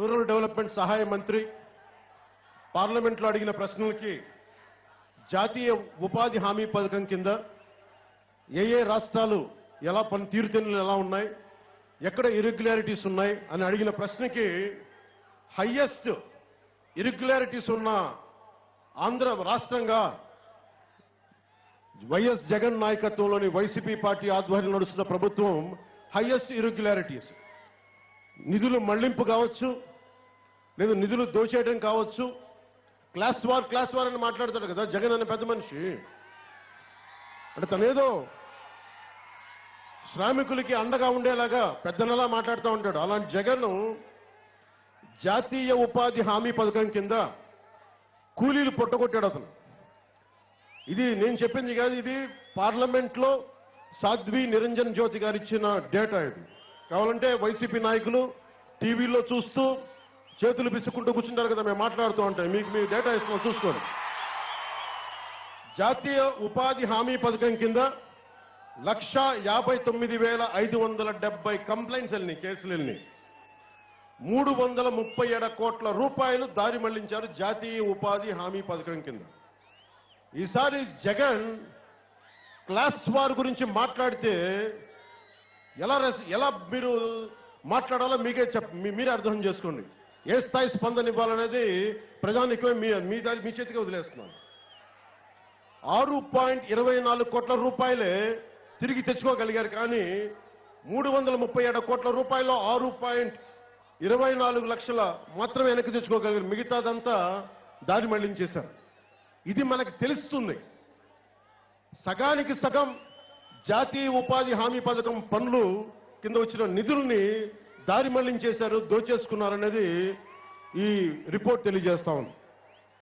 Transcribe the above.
Rural development సహాయ మంత్రి పార్లమెంట్లో అడిగిన ప్రశ్నలకి జాతీయ ఉపాధి హామీ పథకం కింద ఏ ఏ రాష్ట్రాలు ఎలా పని తీరుతెన్నులు ఎలా ఉన్నాయి ఎక్కడ ఇరెగ్యులారిటీస్ ఉన్నాయి అని అడిగిన ప్రశ్నకి హయ్యెస్ట్ ఇరెగ్యులారిటీస్ ఉన్న ఆంధ్ర రాష్ట్రంగా వైఎస్ జగన్ నాయకత్వంలోని వైసీపీ పార్టీ ఆధ్వర్యంలో నడుస్తున్న ప్రభుత్వం హయ్యెస్ట్ ఇరెగ్యులారిటీస్ నిధులు మళ్ళింపు కావచ్చు లేదా నిధులు దోచేయడం కావచ్చు. క్లాస్ వార్ క్లాస్ వార్ అని మాట్లాడతాడు కదా జగన్ అనే పెద్ద మనిషి. అంటే తనేదో శ్రామికులకి అండగా ఉండేలాగా పెద్దనలా మాట్లాడుతూ ఉంటాడు. అలాంటి జగన్ జాతీయ ఉపాధి హామీ పథకం కింద కూలీలు పొట్టగొట్టాడు అతను. ఇది నేను చెప్పింది కాదు ఇది పార్లమెంట్లో సాధ్వి నిరంజన్ జ్యోతి గారు ఇచ్చిన డేటా ఇది. కావాలంటే వైసీపీ నాయకులు టీవీలో చూస్తూ చేతులు పిచ్చుకుంటూ కూర్చుంటారు కదా మేము మాట్లాడుతూ ఉంటాం. మీకు మీ డేటా ఇస్తున్నాం చూసుకోండి. జాతీయ ఉపాధి హామీ పథకం కింద లక్ష యాభై తొమ్మిది వేల ఐదు వందల డెబ్బై కంప్లైంట్స్ వెళ్ళినాయి కేసులు వెళ్ళినాయి. మూడు వందల ముప్పై ఏడు కోట్ల రూపాయలు దారి మళ్ళించారు జాతీయ ఉపాధి హామీ పథకం కింద. ఈసారి జగన్ క్లాస్ వార్ గురించి మాట్లాడితే ఎలా ఎలా మీరు మాట్లాడాలో మీకే చెప్ మీ- మీరే అర్థం చేసుకోండి. ఏ స్థాయి స్పందన ఇవ్వాలనేది ప్రజానికమే మీ మీ దాని మీ చేతికి వదిలేస్తున్నాను. ఆరు పాయింట్ ఇరవై నాలుగు కోట్ల రూపాయలే తిరిగి తెచ్చుకోగలిగారు కానీ మూడు వందల ముప్పై ఏడు కోట్ల రూపాయలు ఆరు పాయింట్ ఇరవై నాలుగు లక్షల మాత్రమే వెనక్కి తెచ్చుకోగలిగారు. మిగతాదంతా దారి మళ్ళించేశారు. ఇది మనకు తెలుస్తుంది. సగానికి సగం జాతీయ ఉపాధి హామీ పథకం పనులు కింద వచ్చిన నిధుల్ని దారి మళ్ళించేశారు దోచేసుకున్నారనేది ఈ రిపోర్ట్ తెలియజేస్తా ఉంది.